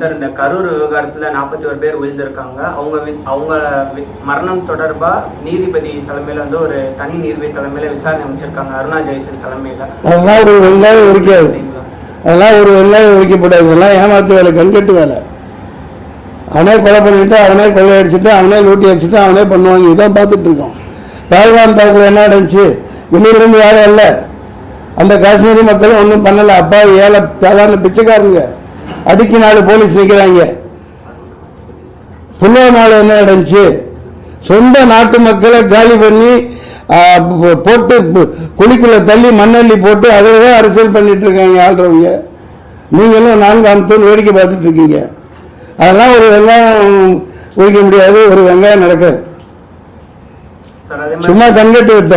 Sir இந்த கரூர் விவகாரத்துல நாற்பத்தி ஒரு பேர் உயிர்ந்திருக்காங்க. அவங்க அவங்க மரணம் தொடர்பா நீதிபதி தலைமையில வந்து ஒரு தனி நீதிபதி தலைமையில விசாரணை அமைச்சிருக்காங்க. அருணா ஜெயசன் தலைமையில. அதெல்லாம் ஒரு வெங்காயம் உரிக்காது அதெல்லாம் ஒரு வெங்காயம் உரிக்கப்படாது இதெல்லாம் ஏமாத்து வேலை கண்கட்டு வேலை. அவனே கொலை பண்ணிட்டு அவனே கொலை அடிச்சுட்டு அவனே லூட்டி அடிச்சுட்டு அவனே பண்ணுவாங்க. இதான் பார்த்துட்டு இருக்கோம் தாய்வான் தாக்குல என்ன நடந்துச்சு? வெளியிலிருந்து யாரும் இல்லை அந்த காஷ்மீரி மக்கள் ஒன்றும் பண்ணலை. அப்பா ஏழை சாதாரண பிச்சைக்காரங்க. அடிக்கு நாலு போலீஸ் நிக்கிறாங்க. புல்வாமால என்ன நடந்துச்சு? சொந்த நாட்டு மக்களை காலி பண்ணி போட்டு குழிக்குள்ள தள்ளி மண்ணள்ளி போட்டு அதில் தான் அரசியல் பண்ணிட்டு இருக்காங்க ஆள்றவங்க. நீங்களும் நான்கு அமுத்தம் வேடிக்கை பார்த்துட்டு இருக்கீங்க. அதெல்லாம் ஒரு வெங்காயம் உரிக்க முடியாது ஒரு வெங்காயம் மாதிரி சும்மா கண்கட்டு வைத்த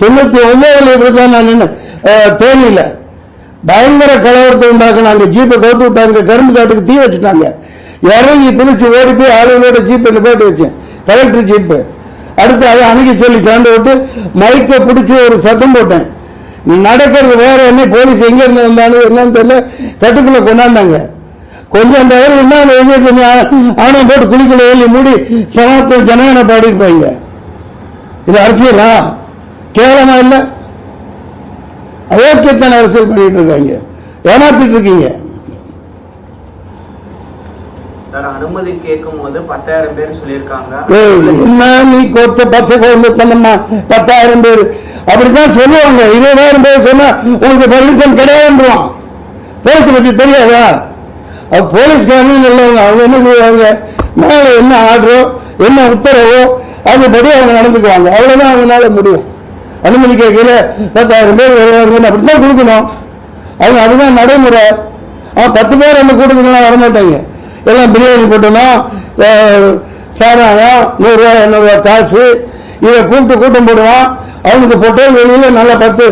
தொண்ணூத்தி ஒன்பதுல இப்படிதான் நான் நின்று தேனியில. பயங்கர கலவரத்தை உண்டாக்குனாங்க ஜீப்பை கவுத்து விட்டாங்க. கரும்பு காட்டுக்கு தீ வச்சுட்டாங்க. இறங்கி குளிச்சு ஓடி போய் ஆளுங்களோட ஜீப்பை நிப்பாட்டி வச்சேன். Collector jeep. அடுத்து அதை அணுகி சொல்லி சாண்டு விட்டு மைக்கை பிடிச்சி ஒரு சத்தம் போட்டேன். நீ நடக்கிறது வேற என்ன? போலீஸ் எங்க இருந்து வந்தாலும் என்னன்னு தெரியல. கட்டுக்குள்ள கொண்டாந்தாங்க. கொஞ்சம் அந்த அளவு என்ன விஜயத்தை ஆணம் போட்டு குளிக்கல எழுதி மூடி சமத்துவ ஜனகனை பாடியிருப்பாங்க. இது அரசியலா? கேவலமா இல்ல? அயோக்கியத்தன அரசியல் பண்ணிட்டு இருக்காங்க. ஏமாத்திட்டு இருக்கீங்க. அனுமதி கேட்கும் போது பத்தாயிரம் பேர் சொல்லியிருக்காங்க. பத்தாயிரம் பேர். அப்படித்தான் சொல்லுவாங்க. இருபதாயிரம் பேர் சொன்னா உங்களுக்கு பர்மிஷன் கிடையாதுன்றான். போலீஸ் பத்தி தெரியாதா? அது போலீஸ்காரனும் நல்லவங்க அவங்க என்ன செய்வாங்க? மேல என்ன ஆர்டரோ என்ன உத்தரவோ அதுபடி அவங்க நடந்துக்குவாங்க. அவ்வளவுதான் அவங்களால முடியும். அனுமதி கேட்கல பத்தாயிரம் பேர் வருவாங்க அப்படித்தான் கொடுக்கணும். அவங்க அதுதான் நடைமுறை. அவன் பத்து பேர் அந்த கூட்டத்துக்குலாம் வரமாட்டாங்க. எல்லாம் பிரியாணி போட்டணும் சாராயம் நூறுரூவா இரநூறுவா காசு இதை கூப்பிட்டு கூட்டம் போடுவான். அவனுக்கு பொட்டல் வெளியில் நல்லா பத்து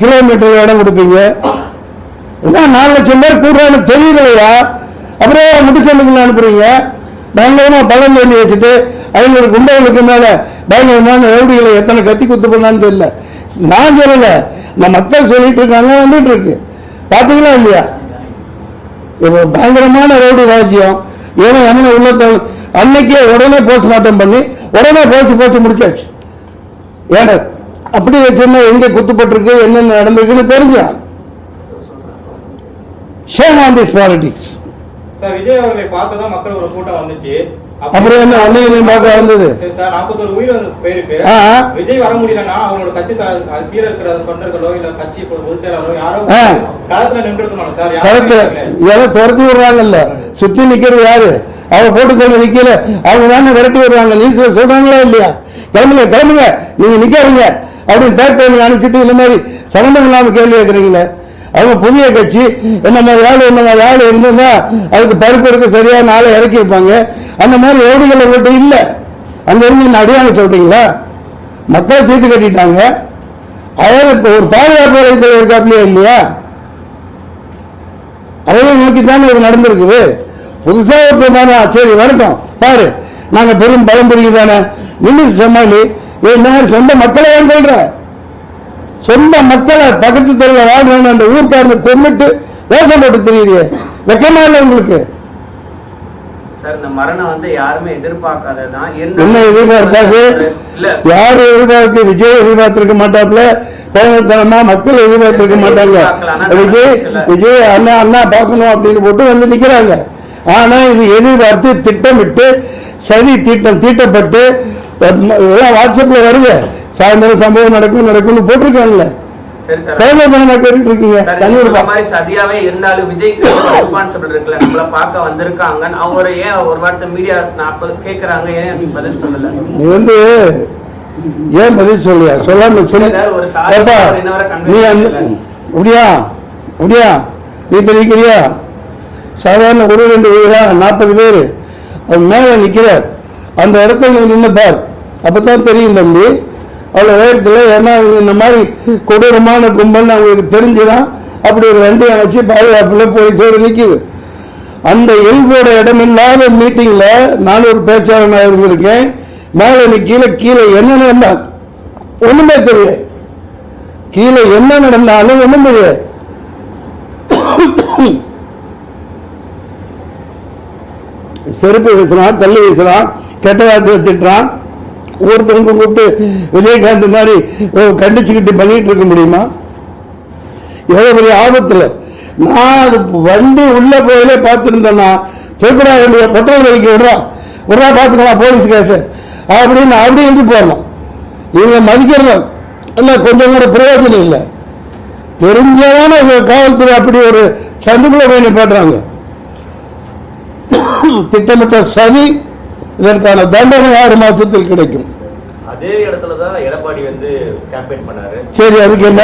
கிலோமீட்டர் இடம் கொடுப்பீங்க. இதான் நாலு லட்சம் பேர் கூடுறான்னு தெரியலையா? அப்புறம் முடிச்சலுக்குள்ள அனுப்புறீங்க. பயங்கரமா பலம் பண்ணி வச்சுட்டு ஐநூறு குண்டைகளுக்கு மேல பயங்கரமான ரவுடிகளை எத்தனை கத்தி குத்து பண்ணான்னு தெரியல. நான் சொல்லல. இந்த மக்கள் சொல்லிட்டு இருக்காங்க வந்துட்டு இருக்கு. பாத்தீங்களா இல்லையா? இப்போ பயங்கரமான ரவுடி ராஜ்யம். ஏன்னா எமனை உள்ளத்தை அன்னைக்கே உடனே போஸ்ட்மார்ட்டம் பண்ணி உடனே போச்சு போச்சு முடிச்சாச்சு. ஏன்னா அப்படி வச்சிருந்தா எங்க குத்துப்பட்டிருக்கு என்னென்ன நடந்திருக்குன்னு தெரிஞ்சான் shame on this politics sir Vijay அவர்களை பார்க்க தான் மக்கள் ஒரு கூட்டம் வந்துச்சு. அப்ப- அப்புறம் என்ன ஒன்னையும் பார்க்க வந்தது? சரி நாற்பத்தொரு உயிர் போயிருக்கு. விஜய் வர முடியலன்னா அவங்களோட கட்சி கீழே இருக்கிற தொண்டர்களோ இல்ல கட்சி பொ- பொதுச் செயலாளரோ யாரோ. களத்துல நின்று இருக்கணும் சார் யாரும் எதை துரத்தி விடுறாங்கல்ல. சுத்தி நிக்கிறது யாரு? அவ போட்டு தள்ள நிக்கல. அவங்க தானே விரட்டி விடுறாங்க. நியூஸ்ல சொல்றாங்களா இல்லையா? கிளம்புங்க கிளம்புங்க. நீங்க நிக்காதீங்க. அப்படின்னு பேக் பண்ணி அனுப்பிச்சிட்டு இந்த மாதிரி சம்பந்தம் இல்லாம கேள்வி கேட்கறீங்களே. அவங்க புதிய கட்சி என்ன மாதிரி ஆள் என்ன மாதிரி ஆள் இருந்திருந்தா அதுக்கு பருப்பு எடுக்க சரியான நாளை இறக்கியிருப்பாங்க அந்த மாதிரி ரவுடிகள் அவங்கள்ட்ட இல்ல. அங்க இருந்து என்ன அடியாங்க சொல்றீங்களா? மக்களை தீர்த்து கட்டிட்டாங்க. அவர் ஒரு பாதுகாப்பு வளையத்தில் இருக்காப்லையா இல்லையா? அதையும் நோக்கி தானே இது நடந்திருக்குது. புதுசாக ஒருத்தர் சரி வரட்டும். பாரு நாங்க பெரும் பலம் புரியுது தானே நின்று சமாளி இது இந்த மாதிரி சொந்த மக்களை ஏன் சொல்றேன் சொந்த மக்களை பக்கத்து தெருவில் வாழ்றவங்க அந்த ஊர்க்காரனை கொண்டுட்டு வேஷம் போட்டு தெரியுது. வெக்கமா இல்லை உங்களுக்கு? யாருமே என்ன எதிர்பார்த்தாது இல்ல. யாரு எதிர்பார்த்து விஜய் எதிர்பார்த்திருக்க மாட்டாப்ல கோபத்தனமா மக்கள் எதிர்பார்த்திருக்க மாட்டாங்க. விஜய் விஜய் அண்ணா அண்ணா பார்க்கணும் அப்படின்னு போட்டு வந்து நிக்கிறாங்க. ஆனா இது எதிர்பார்த்து திட்டமிட்டு சரி தீட்டம் தீட்டப்பட்டு எல்லாம் வாட்ஸ்அப்ல வருது. சாயந்தரம் சம்பவம் நடக்கும் நடக்கும்னு போட்டிருக்காங்கல்ல. சதியாவே இருந்தாலும் விஜய்க்கு ரெஸ்பான்சிபிள் இருக்குல்ல? நம்மள பார்க்க வந்திருக்காங்க அவரை ஏன் ஒரு வார்த்தை மீடியா நாற்பது கேக்குறாங்க? ஏன் பதில் சொல்லல? நீ வந்து ஏன் பதில் சொல்லியா சொல்லாம சொல்லி. நீ. அப்படியா அப்படியா நீ தெரிவிக்கிறியா? சாதாரண ஒரு ரெண்டு உயிரா நாற்பது பேர். மேலே நிற்கிறார் அந்த இடத்துல நீ நின்று பார். அப்பதான் தெரியும் தம்பி அவ்வளோ உயரத்தில் ஏன்னா இந்த மாதிரி கொடூரமான கும்பல்னு அவங்களுக்கு தெரிஞ்சுதான் அப்படி ஒரு வண்டியை வச்சு போய் போலீஸோடு நிற்கிது அந்த எல்போட இடமில்லாத மீட்டிங்கில் நான் ஒரு பேச்சாளனாக இருந்திருக்கேன். மேலே நீ கீழே கீழே என்ன நடந்தான் ஒன்றுமே தெரியல. கீழே என்ன நடந்தாலும் ஒன்றும் தெரியல. செருப்பு வீசுறான் தள்ளி வீசுறான் கெட்ட வார்த்தை திட்டுறான். ஒருத்தருக்கும் கூப்பிட்டு விஜயகாந்த் மாதிரி ஓ, கண்டிச்சுக்கிட்டு பண்ணிட்டு இருக்க முடியுமா? எவ்வளவு பெரிய ஆபத்துல. நான் அது வண்டி உள்ள போயிலே பார்த்துருந்தேன்னா திருப்படா வண்டிய பெட்ரோல் வைக்க விடுறா. விடுறா பார்த்துக்கலாம் போலீஸ் கேஸ். அப்படின்னு அப்படி இருந்து போடணும். இவங்க மதிக்கிறோம் இல்லை கொஞ்சம் கூட பிரயோஜனம் இல்லை. தெரிஞ்சதான காவல்துறை அப்படி ஒரு சந்துக்குள்ள போய் நிப்பாட்டுறாங்க. திட்டமிட்ட சதி இதற்கான தண்டனை ஆறு மாசத்தில் கிடைக்கும். அதே இடத்துல தான் எடப்பாடி வந்து கேம்பெயின் பண்ணாரு. சரி அதுக்கு என்ன?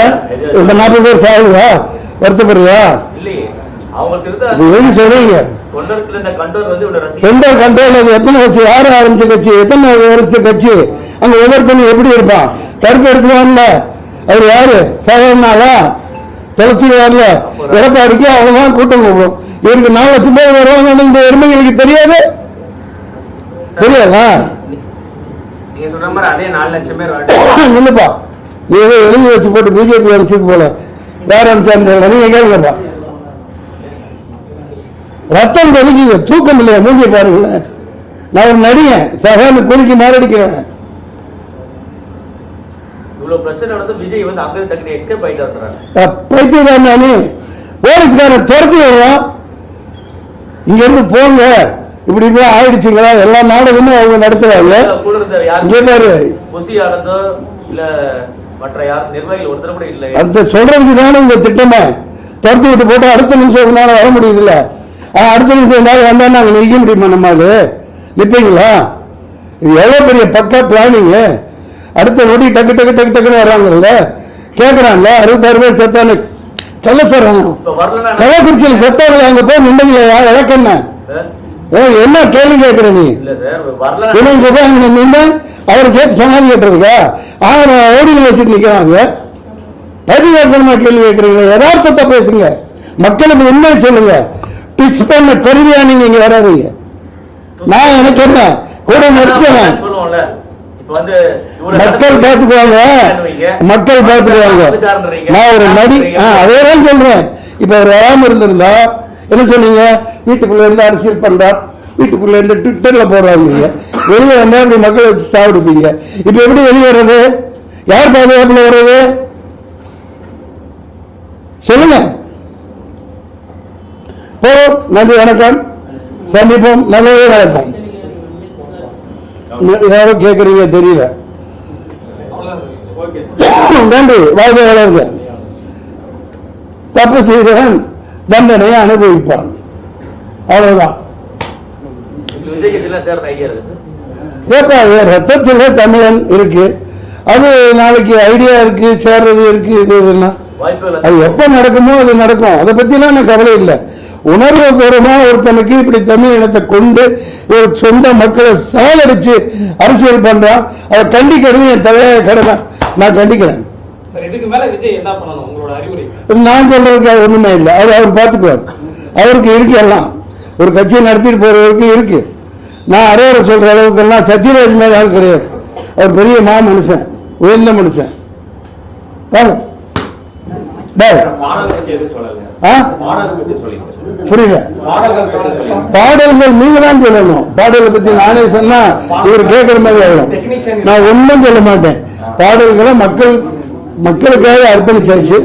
இந்த நாற்பது பேர் சாகுதா? வருத்தப்படுறியா? இல்லையே. அவங்களுக்கு சொல்றீங்க? கண்ட்ரோல் அது எத்தனை கட்சி? யார் ஆரம்பிச்ச கட்சி? எத்தனை வருஷத்து கட்சி? அங்க ஒவ்வொருத்தனும் எப்படி இருப்பான்? கருப்பு எடுத்துருவான்ல அவர் யாரு? சாதாரணாளா தொலைச்சி வரல எடப்பாடிக்கு அவ்வளவுதான் கூட்டம் கூப்பிடும் இவருக்கு நாலு லட்சம் பேர் வருவாங்கன்னு இந்த எருமைகளுக்கு தெரியாது. தெரியாதா? நீங்க சொல்ற மாதிரி அதே நாலு லட்சம் பேர் வரட்டும். நின்னுப்பா நீ ஏதோ எழுதி வச்சு போட்டு பிஜேபி அனுப்பிச்சு போல. யார் அனுப்பிச்சா நீங்க கேளுங்கப்பா. ரத்தம் கொதிக்குது தூக்கம் இல்லையா? மூஞ்சி பாருங்களேன். நான் ஒரு நடிகன். சகான்னு குறுக்கி மாரடிக்கிறேன். நானு. போலீஸ்காரன் துரத்தி விடுறான். இங்க இருந்து போங்க. இப்படி இப்படி ஆயிடுச்சுங்களா? எல்லா நாடகமும் அவங்க நடத்துறாங்க. இங்க பாரு. அந்த சொல்றதுக்கு தானே இந்த திட்டமே? துரத்தி விட்டு போட்டு அடுத்த நிமிஷம் உங்களால வர முடியுதுல்ல. அடுத்த நிமிஷம் ஏதாவது வந்தா நாங்க நிக்க முடியுமா நம்மால நிப்பீங்களா? இது எவ்வளவு பெரிய பக்கா பிளானிங் அடுத்த நொடி டக்கு டக்கு டக்கு டக்குன்னு வர்றாங்கல்ல. கேக்குறான்ல அறுபத்தாறு பேர் செத்தானு வரலன்னா கள்ளக்குறிச்சியில் செத்தார்கள் அங்க போய் நின்றீங்களா வழக்கென்ன? ஏ, என்ன கேள்வி கேட்கிற நீ? போய் அங்க நின்று அவரை சேர்த்து சமாளி கட்டுறதுக்கா? ஆயிரம் ஓடிகள் வச்சுட்டு நிக்கிறாங்க பதிவேசனமா கேள்வி கேட்கறீங்க யதார்த்தத்தை பேசுங்க. மக்களுக்கு உண்மை சொல்லுங்க. டிச் பண்ண கருவியா நீங்க இங்க வராதீங்க. நான் எனக்கு என்ன கூட இவ்வளவு மக்கள் பார்த்துக்குவாங்க. மக்கள் பார்த்துக்குவாங்க. நான் ஒரு நடி ஆ, அதேதான் சொல்றேன். இப்ப அவர் வராம இருந்திருந்தா என்ன சொன்னீங்க? வீட்டுக்குள்ள இருந்து அரசியல் பண்றா? வீட்டுக்குள்ள இருந்து ட்விட்டர்ல போடுறாங்க வெளியே வந்தா அப்படி மக்களை வச்சு சாப்பிடுப்பீங்க இப்ப எப்படி வெளியே வர்றது? யார் பாதுகாப்புல வர்றது? சொல்லுங்க. போறோம். நன்றி வணக்கம். சந்திப்போம். நல்லதே நடக்கும். யாரும் கேட்கறீங்க தெரியல. நன்றி. வாய்ப்பு வளர்க. தப்பு செய்தவன் தண்டனையை அனுபவிப்பான். அவ்வளவுதான். ஏப்பா என் தமிழன் இருக்கு. அது நாளைக்கு ஐடியா இருக்கு சேர்றது இருக்கு இது இதுன்னா. அது எப்ப நடக்குமோ அது நடக்கும். அதை பத்திலாம் எனக்கு கவலை இல்லை. உணர்வு பூர்வமா ஒருத்தனுக்கு இப்படி தமிழ் இனத்தை கொண்டு ஒரு சொந்த மக்களை சாலடிச்சு அரசியல் பண்றான். அதை கண்டிக்கிறது என் தலையாய கடமை. நான் கண்டிக்கிறேன். நான் சொல்றதுக்கு ஒண்ணுமே இல்லை. அது அவர் பார்த்துக்குவார் அவருக்கு இருக்கு எல்லாம். ஒரு கட்சியை நடத்திட்டு போறவருக்கு இருக்கு. நான் அரையறை சொல்ற அளவுக்கு எல்லாம் சத்யராஜ் மேல ஆள் கிடையாது. அவர் பெரிய மா மனுஷன் உயர்ந்த மனுஷன். புரியல. பாடல்கள் நீங்க தான் சொல்லணும். பாடலை பத்தி நானே சொன்னா இவர் கேட்கிற மாதிரி ஆயிடும். நான் ஒண்ணும் சொல்ல மாட்டேன். பாடல்களை மக்கள் மக்களுக்காக அர்ப்பணிச்சாச்சு.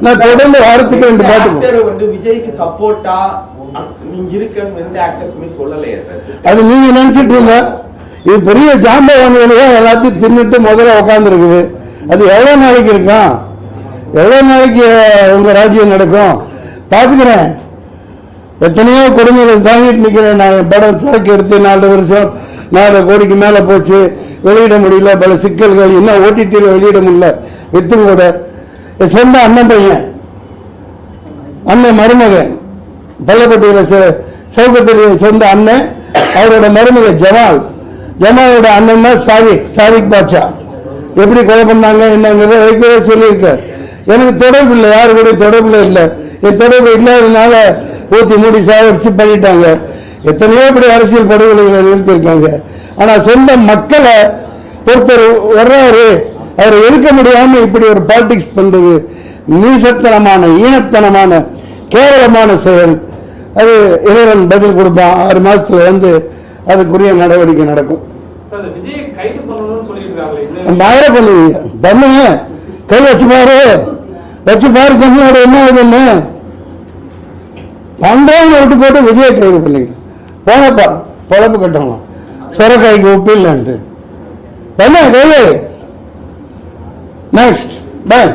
நான் தொடர்ந்து வாரத்துக்கு ரெண்டு பாட்டு வந்து விஜய்க்கு சப்போர்ட்டா அது நீங்க நினைச்சிட்டு இருந்த இது பெரிய ஜாம்பவான்களையே எல்லாத்தையும் தின்னுட்டு முதல்ல உட்கார்ந்து இருக்குது அது எவ்வளவு நாளைக்கு இருக்கும்? எவ்வளவு நாளைக்கு உங்க ராஜ்யம் நடக்கும்? பாத்துக்கிறேன் எத்தனையோ கொடுமைகளை தாங்கிட்டு நிக்கிறேன் நான். படம் சரக்கு எடுத்து நாலு வருஷம் நாலு கோடிக்கு மேல போச்சு. வெளியிட முடியல. பல சிக்கல்கள். இன்னும் ஓடிடியில் வெளியிட முடியல. வித்தும் கூட. என் சொந்த அண்ணன் பையன். அண்ணன் மருமகன். பள்ளப்பட்டியில் சௌகத்திரிய சொந்த அண்ணன். அவரோட மருமக ஜமால். ஜமாலோட அண்ணன் தான் சாதிக் சாதிக் பாட்சா எப்படி கொலை பண்ணாங்க என்னங்கிறத வைக்கவே சொல்லியிருக்கார். எனக்கு தொடர்பு இல்லை. யாரு கூட தொடர்புல இல்லை. என் தொடர்பு இல்லாததுனால ஊத்தி மூடி சாவடிச்சு பண்ணிட்டாங்க. எத்தனையோ இப்படி அரசியல் படுகொலைகளை நிறுத்திருக்காங்க ஆனா சொந்த மக்களை ஒருத்தர் வர்றாரு அவரை இருக்க முடியாம இப்படி ஒரு பாலிடிக்ஸ் பண்றது நீசத்தனமான ஈனத்தனமான கேவலமான செயல். அது இறைவன் பதில் கொடுப்பான். ஆறு மாசத்துல வந்து அதுக்குரிய நடவடிக்கை நடக்கும். நாயர பண்ணுவீங்க பண்ணுங்க கை வச்சு பாரு. வச்சு பாரு தமிழ்நாடு என்ன ஆகுதுன்னு. பண்றவங்க விட்டு போட்டு விஜய கைது பண்ணுங்க போனப்பா பொழப்பு கட்டணும் சுரக்காய்க்கு உப்பு இல்லைன்ட்டு. வேலை கைது நெக்ஸ்ட் பாய்